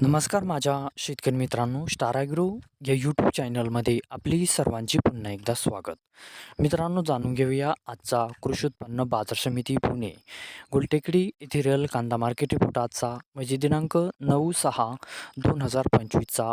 नमस्कार माझ्या शेतकरी मित्रांनो स्टाराग्रो या यूट्यूब चॅनलमध्ये आपली सर्वांची पुन्हा एकदा स्वागत. मित्रांनो जाणून घेऊया आजचा कृषी उत्पन्न बाजार समिती पुणे. गुलटेकडी इथेरियल कांदा मार्केट रिपोर्ट आजचा म्हणजे दिनांक नऊ सहा दोन हजार पंचवीसचा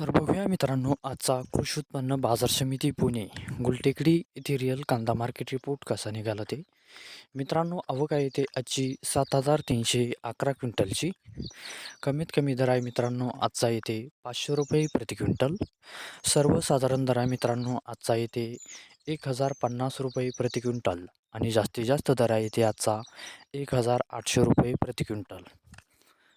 तर बघूया मित्रांनो आजचा कृषी उत्पन्न बाजार समिती पुणे. गुलटेकडी येथे रिअल कांदा मार्केट रिपोर्ट कसा निघाला ते? मित्रांनो अवका येथे आजची सात हजार तीनशे अकरा क्विंटलची. कमीत कमी दर आहे मित्रांनो आजचा येते पाचशे रुपये प्रति क्विंटल. सर्वसाधारण दर आहे मित्रांनो आजचा येते एक हजार पन्नास रुपये प्रति क्विंटल. आणि जास्तीत जास्त दर आहे येथे आजचा एक हजार आठशे रुपये प्रति क्विंटल.